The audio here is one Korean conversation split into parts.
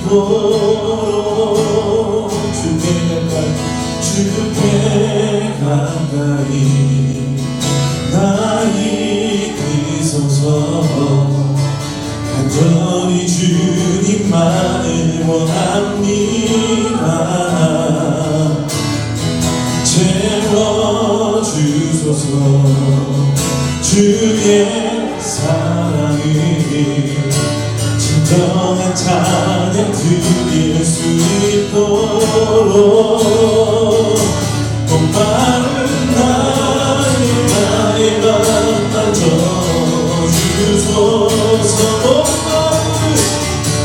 그토록 주께 주께 가까이 나 이끄소서 간절히 주님만을 원합니다 채워주소서 주의 찬양 드릴 수 있도록 엄마는 나의 나의 맘 만져주소서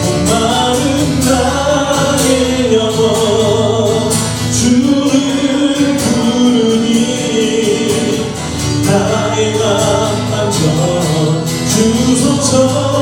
엄마는 나의 영혼 주를 부르니 나의 맘 만져주소서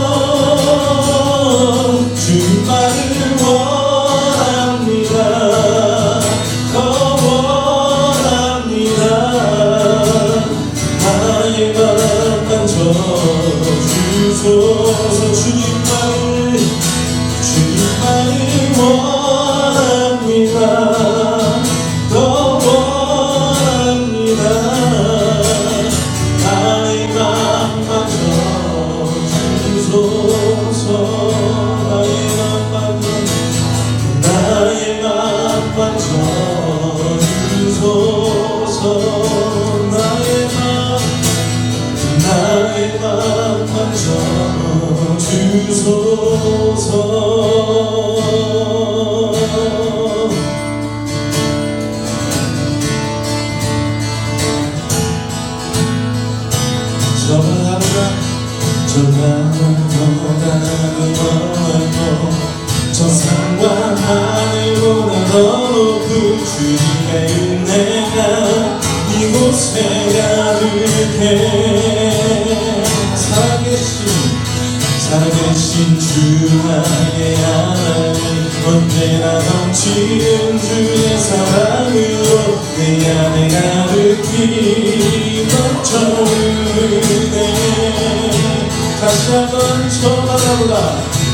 다시 한번 전하다보다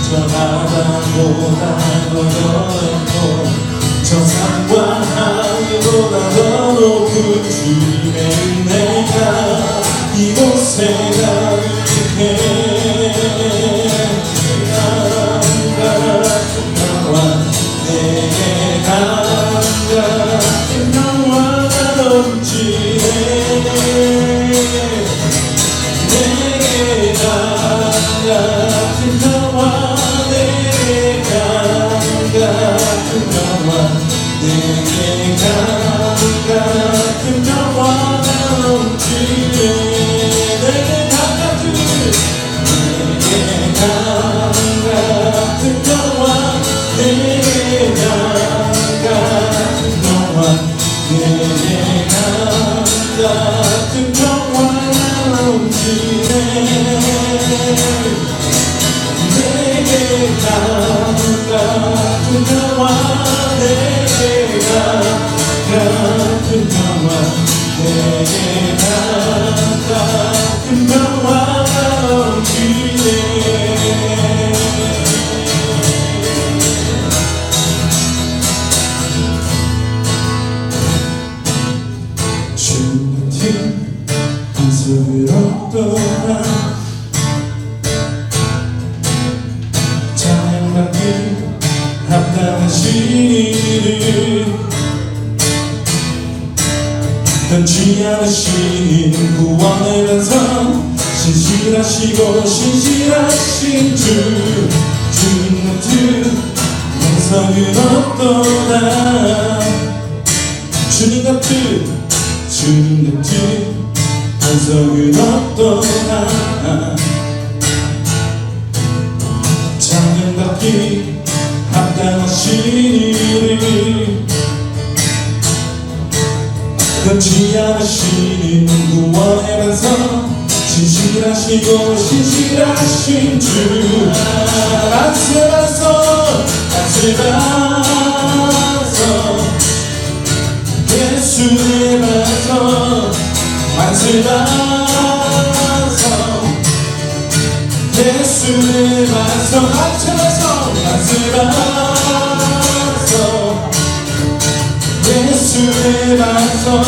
전하다보다 더 넓고 정상과 하늘보다 높은 주님의 내가 이곳에 가득해 않으시는 구원의 반성 진실하시고 신실하신 주. 안쓰라서 안쓰라서. 예수의 반성 안쓰라서. 예수의 반성 안쓰라서 안쓰라서 예수의 반성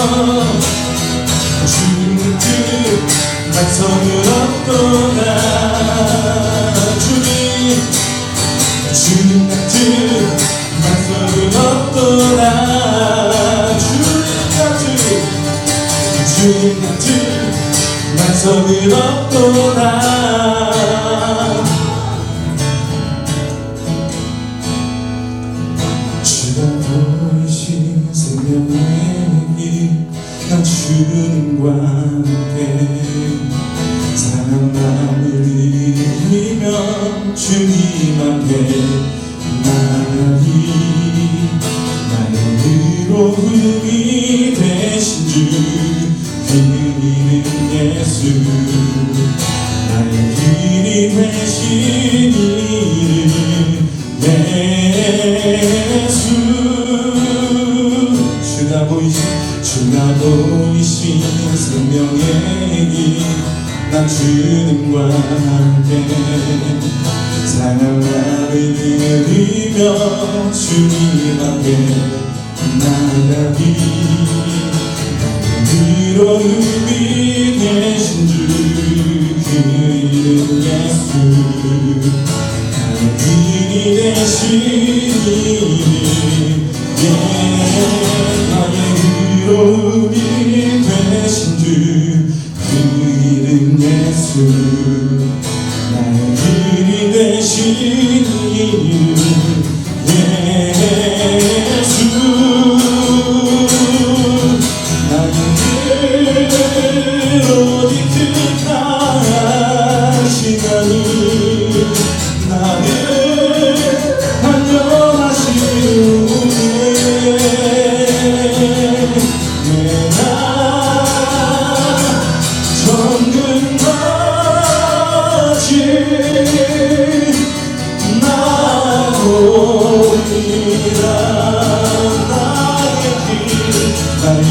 주님 그 반성은 없도다 주님 주님 같은 반성은 없도다 주님 같은 주님 같은 반성은 없도다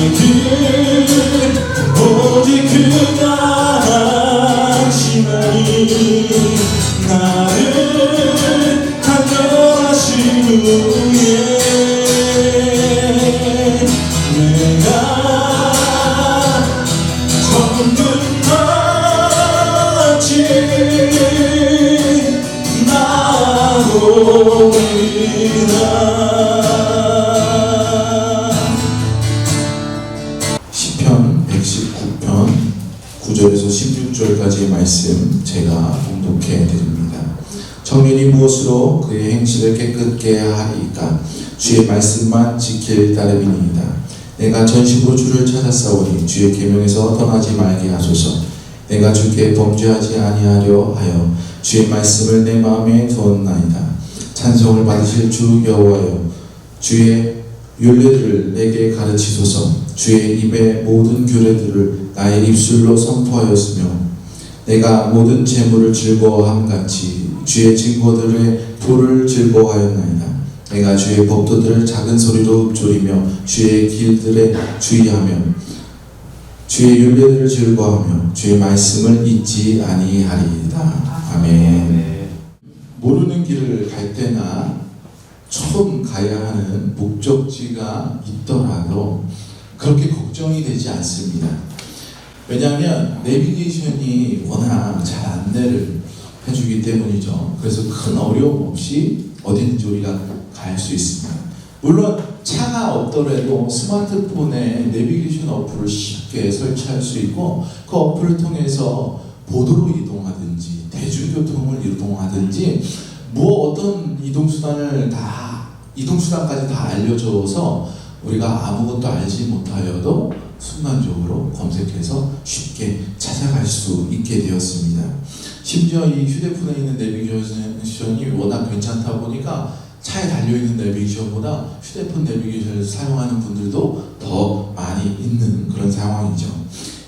나 따름이니이다. 내가 전심으로 주를 찾았사오니 주의 계명에서 떠나지 말게 하소서. 내가 주께 범죄하지 아니하려 하여 주의 말씀을 내 마음에 두었나이다. 찬송을 받으실 주 여호와여 주의 율례들을 내게 가르치소서 주의 입의 모든 규례들을 나의 입술로 선포하였으며 내가 모든 재물을 즐거워함 같이 주의 증거들의 도를 즐거워하였나이다 내가 주의 법도들을 작은 소리로 읊조리며 주의 길들에 주의하며 주의 율례들을 즐거워하며 주의 말씀을 잊지 아니하리이다 아멘 모르는 길을 갈 때나 처음 가야 하는 목적지가 있더라도 그렇게 걱정이 되지 않습니다. 왜냐하면 내비게이션이 워낙 잘 안내를 해주기 때문이죠. 그래서 큰 어려움 없이 어디든지 우리가 갈 수 있습니다. 물론 차가 없더라도 스마트폰에 내비게이션 어플을 쉽게 설치할 수 있고 그 어플을 통해서 보도로 이동하든지 대중교통을 이동하든지 뭐 어떤 이동수단을 다 이동수단까지 다 알려줘서 우리가 아무것도 알지 못하여도 순간적으로 검색해서 쉽게 찾아갈 수 있게 되었습니다. 심지어 이 휴대폰에 있는 내비게이션이 워낙 괜찮다 보니까 차에 달려있는 내비게이션보다 휴대폰 내비게이션을 사용하는 분들도 더 많이 있는 그런 상황이죠.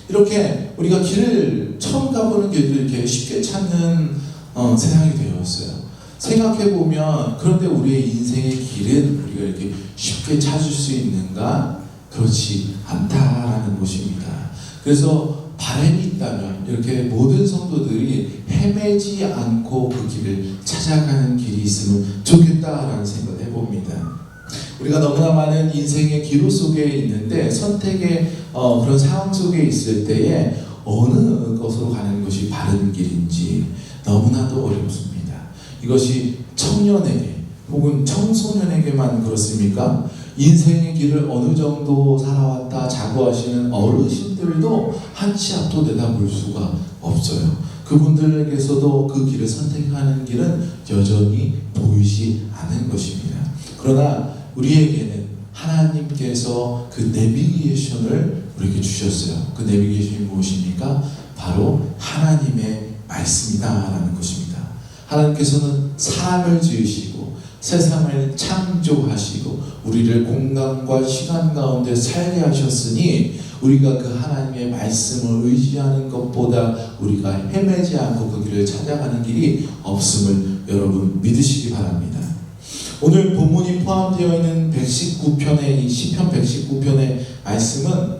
이렇게 우리가 길을 처음 가보는 길을 이렇게 쉽게 찾는 어, 세상이 되었어요. 생각해 보면 그런데 우리의 인생의 길은 우리가 이렇게 쉽게 찾을 수 있는가? 그렇지 않다라는 것입니다. 그래서 바람이 있다면 이렇게 모든 성도들이 헤매지 않고 그 길을 찾아가는 길이 있으면 좋겠다라는 생각을 해봅니다. 우리가 너무나 많은 인생의 기로 속에 있는데 선택의 어, 그런 상황 속에 있을 때에 어느 것으로 가는 것이 바른 길인지 너무나도 어렵습니다. 이것이 청년에게 혹은 청소년에게만 그렇습니까? 인생의 길을 어느 정도 살아왔다 자부하시는 어르신 들도 한치 앞도 내다볼 수가 없어요. 그분들에게서도 그 길을 선택하는 길은 여전히 보이지 않은 것입니다. 그러나 우리에게는 하나님께서 그 내비게이션을 우리에게 주셨어요. 그 내비게이션이 무엇입니까? 바로 하나님의 말씀이다라는 것입니다. 하나님께서는 사람을 지으시고 세상을 창조하시고 우리를 공간과 시간 가운데 살게 하셨으니 우리가 그 하나님의 말씀을 의지하는 것보다 우리가 헤매지 않고 그 길을 찾아가는 길이 없음을 여러분 믿으시기 바랍니다. 오늘 본문이 포함되어 있는 119편의 이 시편 119편의 말씀은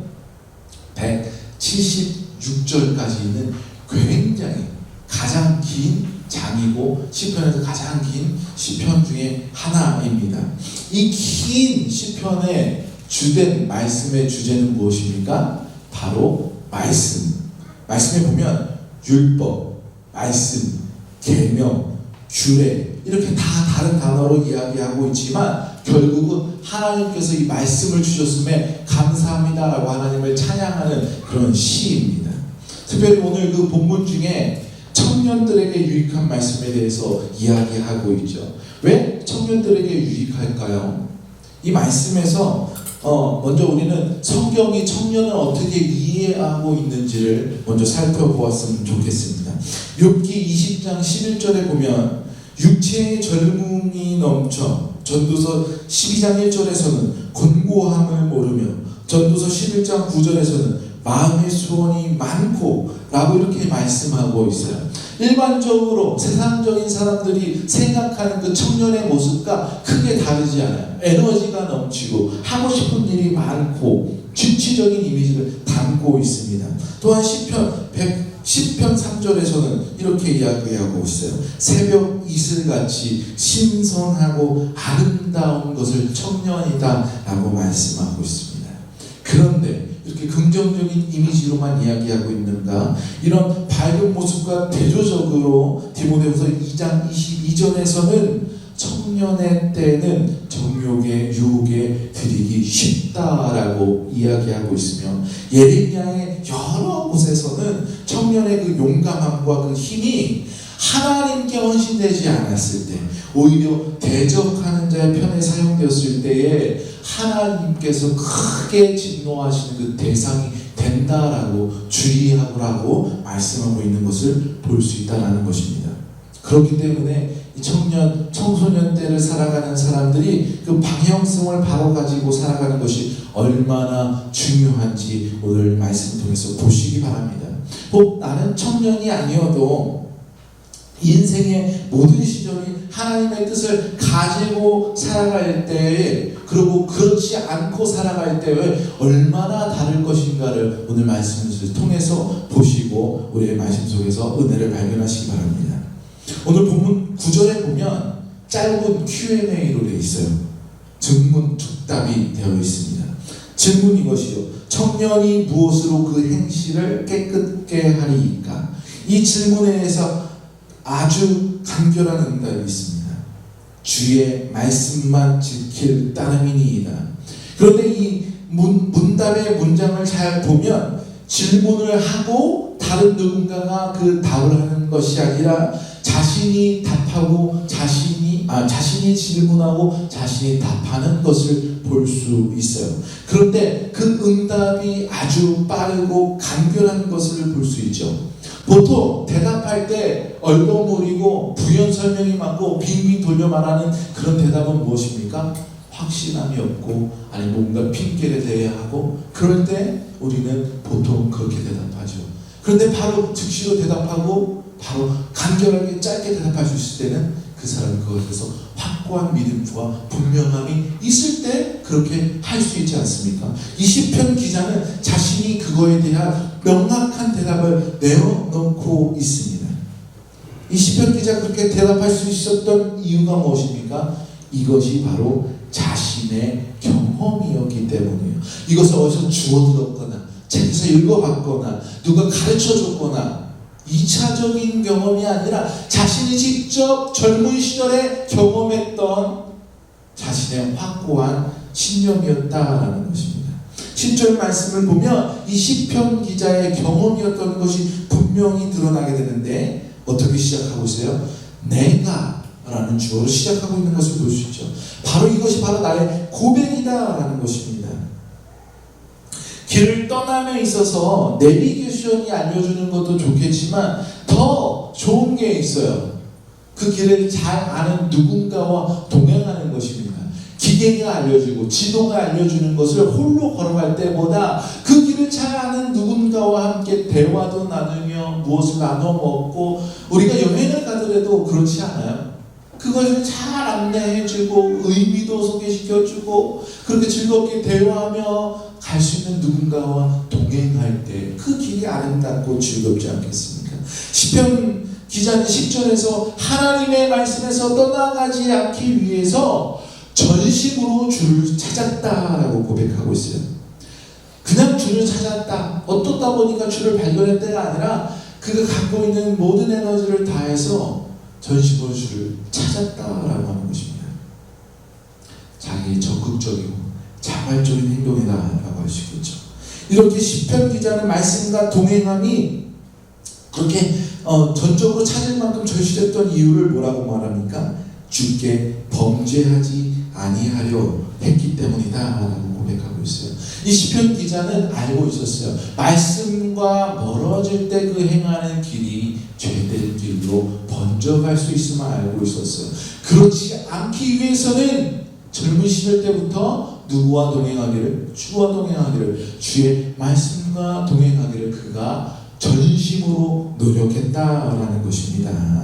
176절까지 있는 굉장히 가장 긴 장이고 시편에서 가장 긴 시편 중에 하나입니다. 이 긴 시편의 주된 말씀의 주제는 무엇입니까? 바로 말씀. 말씀에 보면 율법, 말씀, 계명, 규례 이렇게 다 다른 단어로 이야기하고 있지만 결국은 하나님께서 이 말씀을 주셨음에 감사합니다라고 하나님을 찬양하는 그런 시입니다. 특별히 오늘 그 본문 중에 청년들에게 유익한 말씀에 대해서 이야기하고 있죠. 왜 청년들에게 유익할까요? 이 말씀에서 어, 먼저 우리는 성경이 청년을 어떻게 이해하고 있는지를 먼저 살펴보았으면 좋겠습니다. 욥기 20장 11절에 보면 육체의 젊음이 넘쳐 전도서 12장 1절에서는 곤고함을 모르며 전도서 11장 9절에서는 마음의 소원이 많고 라고 이렇게 말씀하고 있어요. 일반적으로 세상적인 사람들이 생각하는 그 청년의 모습과 크게 다르지 않아요. 에너지가 넘치고 하고 싶은 일이 많고 진취적인 이미지를 담고 있습니다. 또한 시편 100 10편 3절에서는 이렇게 이야기하고 있어요. 새벽 이슬같이 신선하고 아름다운 것을 청년이다 라고 말씀하고 있습니다. 그런데 이렇게 긍정적인 이미지로만 이야기하고 있는가? 이런 밝은 모습과 대조적으로 디모데후서 2장 22절에서는 청년의 때는 정욕에 유혹에 들이기 쉽다라고 이야기하고 있으며 예레미야의 여러 곳에서는 청년의 그 용감함과 그 힘이 하나님께 헌신되지 않았을 때 오히려 대적하는 자의 편에 사용되었을 때에 하나님께서 크게 진노하시는 그 대상이 된다라고 주의하라고 말씀하고 있는 것을 볼 수 있다라는 것입니다. 그렇기 때문에 이 청년, 청소년 때를 살아가는 사람들이 그 방향성을 바로 가지고 살아가는 것이 얼마나 중요한지 오늘 말씀 통해서 보시기 바랍니다. 꼭 나는 청년이 아니어도 인생의 모든 시절이 하나님의 뜻을 가지고 살아갈 때에 그리고 그렇지 않고 살아갈 때에 얼마나 다를 것인가를 오늘 말씀을 통해서 보시고 우리의 말씀 속에서 은혜를 발견하시기 바랍니다. 오늘 본문 9절에 보면 짧은 Q&A로 되어 있어요. 증문 즉답이 되어 있습니다. 질문 이것이요. 청년이 무엇으로 그 행실을 깨끗게 하리이까? 이 질문에 대해서 아주 간결한 응답이 있습니다. 주의 말씀만 지킬 따름이니이다. 그런데 이 문, 문답의 문장을 잘 보면 질문을 하고 다른 누군가가 그 답을 하는 것이 아니라 자신이 답하고 자신이 아 자신이 질문하고 자신이 답하는 것을 볼 수 있어요. 그런데 그 응답이 아주 빠르고 간결한 것을 볼 수 있죠. 보통 대답할 때 얼버무리고 부연 설명이 많고 빙빙 돌려 말하는 그런 대답은 무엇입니까? 확신함이 없고 아니 뭔가 핑계를 대야 하고 그럴 때 우리는 보통 그렇게 대답하죠. 그런데 바로 즉시로 대답하고 바로 간결하게 짧게 대답할 수 있을 때는 그 사람은 그것에서 확고한 믿음과 분명함이 있을 때 그렇게 할 수 있지 않습니까? 이 시편 기자는 자신이 그거에 대한 명확한 대답을 내어놓고 있습니다. 이 시편 기자 그렇게 대답할 수 있었던 이유가 무엇입니까? 이것이 바로 자신의 경험이었기 때문이에요. 이것을 어디서 주워 들었거나 책에서 읽어봤거나 누가 가르쳐 줬거나 2차적인 경험이 아니라 자신이 직접 젊은 시절에 경험했던 자신의 확고한 신념이었다라는 것입니다. 10절 말씀을 보면 이 시편 기자의 경험이었던 것이 분명히 드러나게 되는데 어떻게 시작하고 있어요? 내가 라는 주어로 시작하고 있는 것을 볼 수 있죠. 바로 이것이 바로 나의 고백이다라는 것입니다. 길을 떠남에 있어서 내비게이션이 알려주는 것도 좋겠지만 더 좋은 게 있어요. 그 길을 잘 아는 누군가와 동행하는. 기계가 알려주고 지도가 알려주는 것을 홀로 걸어갈 때보다 그 길을 잘 아는 누군가와 함께 대화도 나누며 무엇을 나눠 먹고 우리가 여행을 가더라도 그렇지 않아요? 그것을 잘 안내해주고 의미도 소개시켜주고 그렇게 즐겁게 대화하며 갈 수 있는 누군가와 동행할 때 그 길이 아름답고 즐겁지 않겠습니까? 시편 기자는 10절에서 하나님의 말씀에서 떠나가지 않기 위해서 전심으로 주를 찾았다라고 고백하고 있어요. 그냥 주를 찾았다. 어떻다 보니까 주를 발견했다가 아니라 그가 갖고 있는 모든 에너지를 다해서 전심으로 주를 찾았다라고 하는 것입니다. 자기 적극적이고 자발적인 행동이다라고 할 수 있겠죠. 이렇게 시편 기자는 말씀과 동행함이 그렇게 어, 전적으로 찾을 만큼 절실했던 이유를 뭐라고 말합니까? 주께 범죄하지 아니하려 했기 때문이다라고 고백하고 있어요. 이 시편 기자는 알고 있었어요. 말씀과 멀어질 때 그 행하는 길이 죄된 길로 번져갈 수 있음을 알고 있었어요. 그렇지 않기 위해서는 젊은 시절 때부터 누구와 동행하기를 주와 동행하기를 주의 말씀과 동행하기를 그가 전심으로 노력했다라는 것입니다.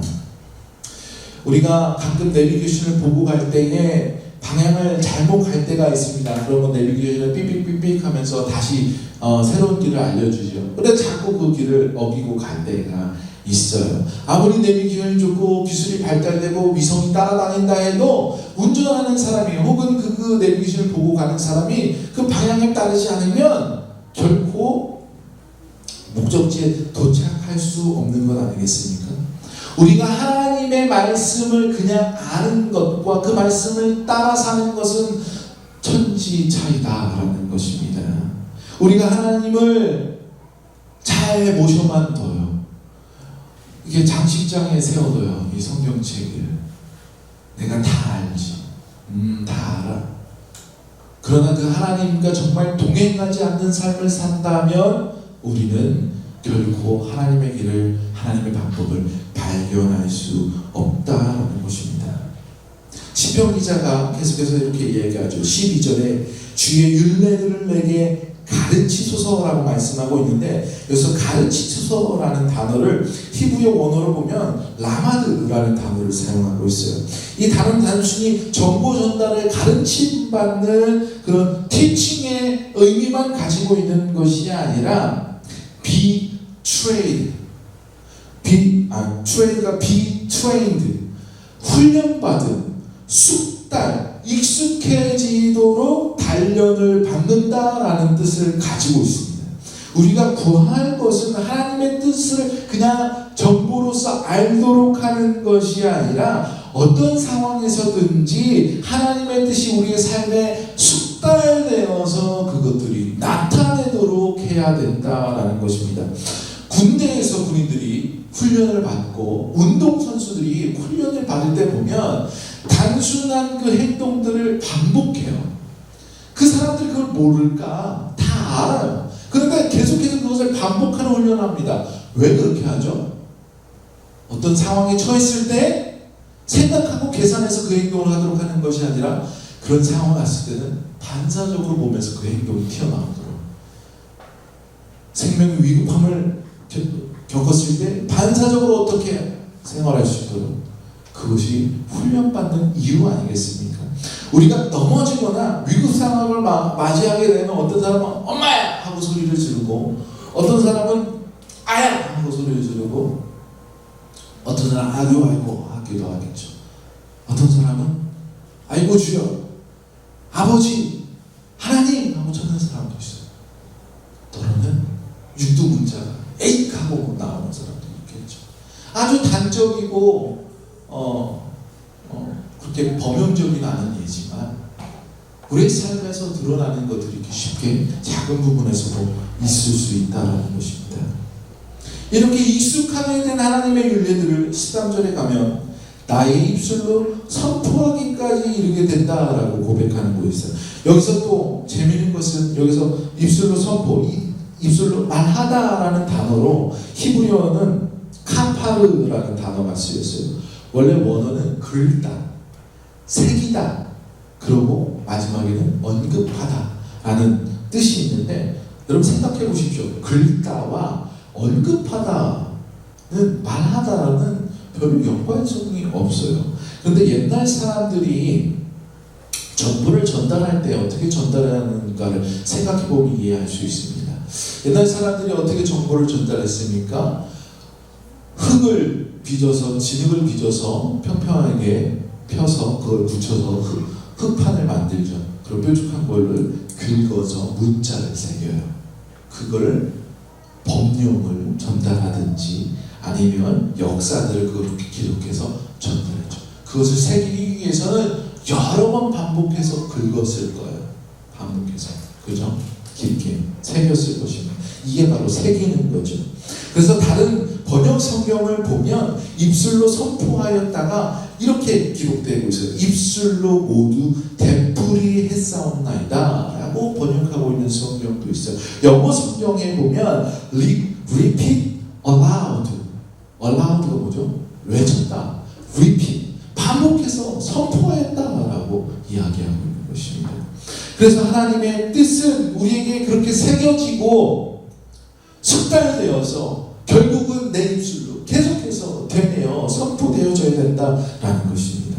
우리가 가끔 내비게이션을 보고 갈 때에 방향을 잘못 갈 때가 있습니다. 그러면 내비게이션을 삑삑삑삑 하면서 다시 어, 새로운 길을 알려주죠. 근데 자꾸 그 길을 어기고 갈 때가 있어요. 아무리 내비게이션이 좋고 기술이 발달되고 위성이 따라다닌다 해도 운전하는 사람이 혹은 그, 그 내비게이션을 보고 가는 사람이 그 방향을 따르지 않으면 결코 목적지에 도착할 수 없는 것 아니겠습니까? 우리가 하나님의 말씀을 그냥 아는 것과 그 말씀을 따라 사는 것은 천지 차이다라는 것입니다. 우리가 하나님을 잘 모셔만 둬요. 이게 장식장에 세워둬요. 이 성경책을. 내가 다 알지. 음, 다 알아. 그러나 그 하나님과 정말 동행하지 않는 삶을 산다면 우리는 결코 하나님의 길을 하나님의 방법을 발견할 수 없다라는 것입니다. 시편 기자가 계속해서 이렇게 이야기하죠. 12절에 주의 율례들을 내게 가르치소서라고 말씀하고 있는데 여기서 가르치소서라는 단어를 히브리어 원어로 보면 라마드라는 단어를 사용하고 있어요. 이 단어는 단순히 정보 전달을 가르침 받는 그런 티칭의 의미만 가지고 있는 것이 아니라 trained, be 아 trained가 be trained 훈련받은 숙달 익숙해지도록 단련을 받는다라는 뜻을 가지고 있습니다. 우리가 구할 것은 하나님의 뜻을 그냥 정보로서 알도록 하는 것이 아니라 어떤 상황에서든지 하나님의 뜻이 우리의 삶에 숙달되어서 그것들이 나타내도록 해야 된다라는 것입니다. 군대에서 군인들이 훈련을 받고 운동선수들이 훈련을 받을 때 보면 단순한 그 행동들을 반복해요. 그 사람들 그걸 모를까? 다 알아요. 그런데 계속해서 그것을 반복하는 훈련을 합니다. 왜 그렇게 하죠? 어떤 상황에 처했을 때 생각하고 계산해서 그 행동을 하도록 하는 것이 아니라 그런 상황 왔을 때는 반사적으로 보면서 그 행동이 튀어나오도록 생명의 위급함을 겪- 겪었을 때 반사적으로 어떻게 생활할 수 있도록 그것이 훈련받는 이유 아니겠습니까? 우리가 넘어지거나 위급 상황을 마- 맞이하게 되면 어떤 사람은 엄마야 하고 소리를 지르고 어떤 사람은 아야 하고 소리를 지르고 어떤 사람은 아이고 하기도 하겠죠. 어떤 사람은 아이고 주여 아버지 하나님 하고 찾는 사람도 있어요. 또는 육두 문자가 나오는 사람도 있겠죠. 아주 단적이고 어, 어, 그렇게 범용적인 않은 예지만 우리의 삶에서 드러나는 것들이 이렇게 쉽게 작은 부분에서도 있을 수 있다라는 것입니다. 이렇게 익숙하게 된 하나님의 윤례들을 13절에 가면 나의 입술로 선포하기까지 이르게 된다라고 고백하는 곳이 있어요. 여기서 또 재미있는 것은 여기서 입술로 선포, 이- 입술로 말하다라는 단어로 히브리어는 카파르라는 단어가 쓰였어요. 원래 원어는 글다, 새기다, 그리고 마지막에는 언급하다라는 뜻이 있는데 여러분 생각해 보십시오. 글다와 언급하다는 말하다라는 별로 연관성이 없어요. 그런데 옛날 사람들이 정보를 전달할 때 어떻게 전달하는가를 생각해 보면 이해할 수 있습니다. 옛날 사람들이 어떻게 정보를 전달했습니까? 흙을 빚어서 진흙을 빚어서 평평하게 펴서 그걸 붙여서 흙, 흙판을 만들죠. 그리고 뾰족한 걸를 긁어서 문자를 새겨요. 그거를 법령을 전달하든지 아니면 역사들을 그렇게 기록해서 전달했죠. 그것을 새기기 위해서는 여러 번 반복해서 긁었을 거예요. 반복해서. 그죠? 깊게 새겼을 것입니다. 이게 바로 새기는 거죠. 그래서 다른 번역 성경을 보면 입술로 선포하였다가 이렇게 기록되고 있어요. 입술로 모두 되풀이 했사옵나이다 라고 번역하고 있는 성경도 있어요. 영어 성경에 보면 re- repeat aloud aloud가 뭐죠? 외쳤다. repeat 반복해서 선포했다라고 이야기하고 있는 것입니다. 그래서 하나님의 뜻은 우리에게 그렇게 새겨지고 숙달되어서 결국은 내 입술로 계속해서 되뇌어 선포되어져야 된다라는 것입니다.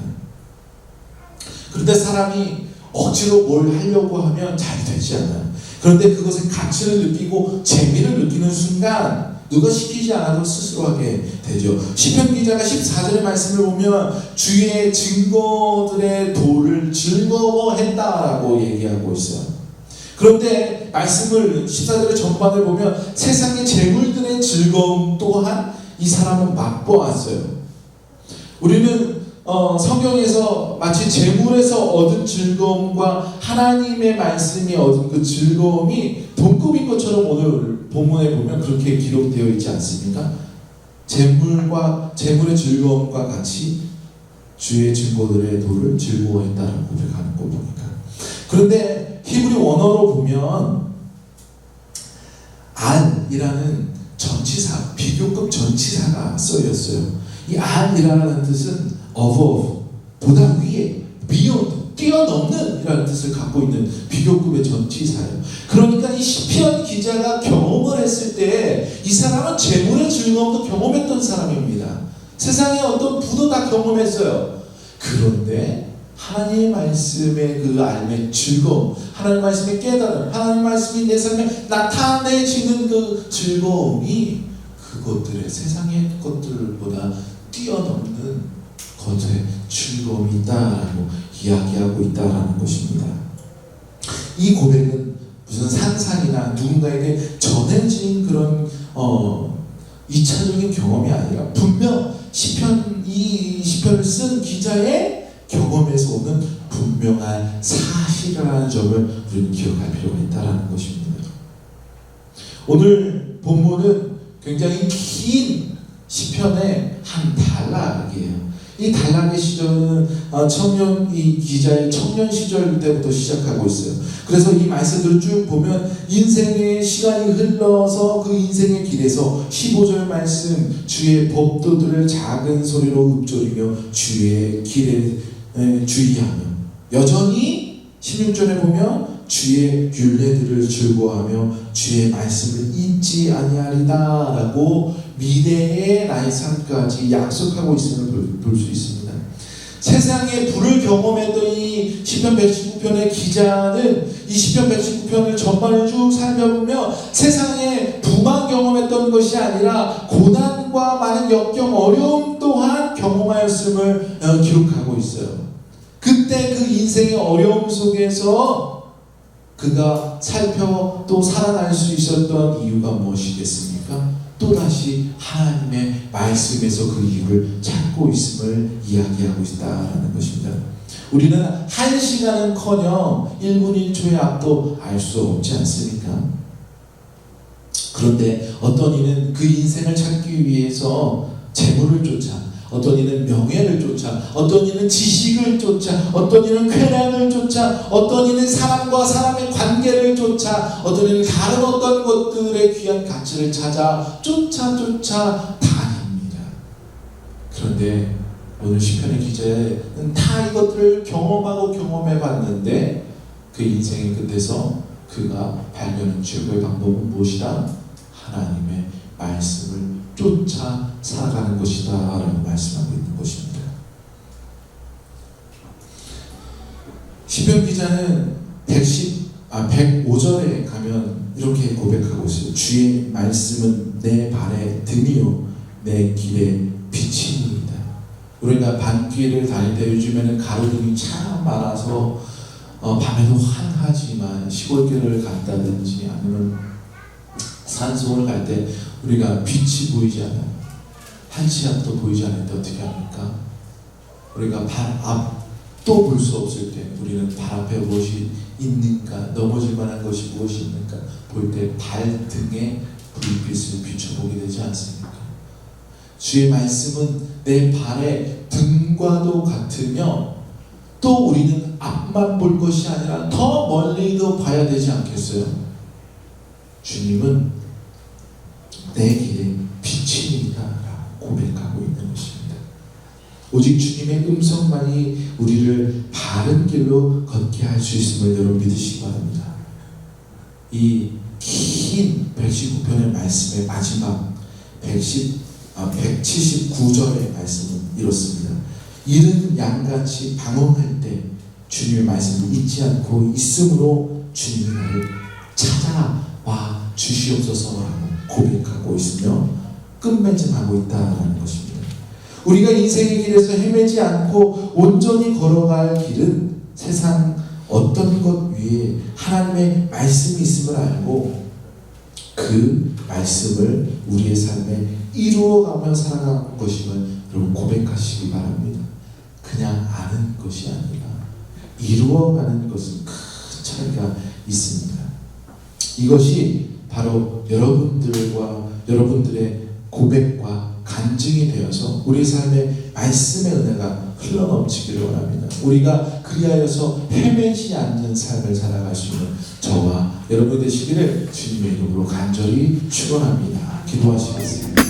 그런데 사람이 억지로 뭘 하려고 하면 잘 되지 않아요. 그런데 그것의 가치를 느끼고 재미를 느끼는 순간 누가 시키지 않아도 스스로 하게 되죠. 시편 기자가 14절의 말씀을 보면 주의 증거들의 도를 즐거워했다라고 얘기하고 있어요. 그런데 말씀을 14절의 전반을 보면 세상의 재물들의 즐거움 또한 이 사람은 맛보았어요. 우리는 어, 성경에서 마치 재물에서 얻은 즐거움과 하나님의 말씀이 얻은 그 즐거움이 동급인 것처럼 오늘 본문에 보면 그렇게 기록되어 있지 않습니까? 재물과 재물의 즐거움과 같이 주의 증거들의 도를 즐거워했다라고 고백하는 거 보니까. 그런데 히브리 원어로 보면 안이라는 전치사, 비교급 전치사가 쓰였어요. 이 안이라는 뜻은 above, 보다 위에, beyond, 뛰어넘는 이라는 뜻을 갖고 있는 비교급의 전치사예요. 그러니까 이 시편 기자가 경험을 했을 때 이 사람은 재물의 즐거움도 경험했던 사람입니다. 세상의 어떤 부도 다 경험했어요. 그런데 하나님의 말씀의 그 알의 즐거움, 하나님 말씀의 깨달음, 하나님 말씀이 내 삶에 나타내지는 그 즐거움이 그것들의 세상의 것들보다 뛰어넘는 것의 즐거움이 있다라고 이야기하고 있다라는 것입니다. 이 고백은 무슨 상상이나 누군가에게 전해진 그런 어, 2차적인 경험이 아니라 분명 시편 이 시편을 쓴 기자의 경험에서 오는 분명한 사실이라는 점을 우리는 기억할 필요가 있다라는 것입니다. 오늘 본문은 굉장히 긴 시편의 한 단락이에요. 이 단락의 시절은 어, 청년 이 기자의 청년 시절 때부터 시작하고 있어요. 그래서 이 말씀들을 쭉 보면 인생의 시간이 흘러서 그 인생의 길에서 15절 말씀 주의 법도들을 작은 소리로 읊조리며 주의 길에 에, 주의하며 여전히 16절에 보면 주의 율례들을 즐거워하며 주의 말씀을 잊지 아니하리다라고 미래의 나의 삶까지 약속하고 있음을 볼 수 있습니다. 세상의 불을 경험했던 이 시편 119편의 기자는 이 시편 119편을 전반을 쭉 살펴보며 세상에 부만 경험했던 것이 아니라 고난과 많은 역경 어려움 또한 경험하였음을 어, 기록하고 있어요. 그때 그 인생의 어려움 속에서 그가 살펴 또 살아날 수 있었던 이유가 무엇이겠습니까? 또다시 하나님의 말씀에서 그 이유를 찾고 있음을 이야기하고 있다라는 것입니다. 우리는 한 시간은 커녕 1분 1초의 앞도 알 수 없지 않습니까? 그런데 어떤 이는 그 인생을 찾기 위해서 재물을 쫓아 어떤 이는 명예를 쫓아 어떤 이는 지식을 쫓아 어떤 이는 쾌락을 쫓아 어떤 이는 사람과 사람의 관계를 쫓아 어떤 이는 다른 어떤 것들의 귀한 가치를 찾아 쫓아 쫓아 다닙니다. 그런데 오늘 시편의 기자는 다 이것들을 경험하고 경험해 봤는데 그 인생의 끝에서 그가 발견한 최고의 방법은 무엇이다? 하나님의 말씀을 쫓아 살아가는 것이다 라고 말씀하고 있는 것입니다. 시편 기자는 110, 아, 105절에 가면 이렇게 고백하고 있어요. 주의 말씀은 내 발의 등이요 내 길의 빛입니다. 우리가 반길을 다닐 때 요즘에는 가로등이 참 많아서 어, 밤에도 환하지만 시골길을 간다든지 아니면 산속을 갈 때 우리가 빛이 보이지 않아요. 한치 앞도 보이지 때 어떻게 합니까? 우리가 발 앞도 볼 수 없을 때 우리는 발 앞에 무엇이 있는가 넘어질 만한 것이 무엇이 있는가 볼 때 발등에 불빛을 비춰보게 되지 않습니까? 주의 말씀은 내 발의 등과도 같으며 또 우리는 앞만 볼 것이 아니라 더 멀리도 봐야 되지 않겠어요? 주님은 내 길의 빛입니다. 라고 고백하고 있는 것입니다. 오직 주님의 음성만이 우리를 바른 길로 걷게 할 수 있음을 여러분 믿으시기 바랍니다. 이 긴 119편의 말씀의 마지막 110, 아, 179절의 말씀은 이렇습니다. 이른 양같이 방황할 때 주님의 말씀을 잊지 않고 있음으로 주님이 나를 찾아와 주시옵소서라고 고백하고 있으며 끝맺음하고 있다는 것입니다. 우리가 인생의 길에서 헤매지 않고 온전히 걸어갈 길은 세상 어떤 것 위에 하나님의 말씀이 있음을 알고 그 말씀을 우리의 삶에 이루어가며 살아가는 것임을 여러분 고백하시기 바랍니다. 그냥 아는 것이 아니라 이루어가는 것은 큰 차이가 있습니다. 이것이 바로 여러분들과 여러분들의 고백과 간증이 되어서 우리 삶의 말씀의 은혜가 흘러넘치기를 원합니다. 우리가 그리하여서 헤매지 않는 삶을 살아갈 수 있는 저와 여러분 되시기를 주님의 이름으로 간절히 축원합니다. 기도하시겠습니다.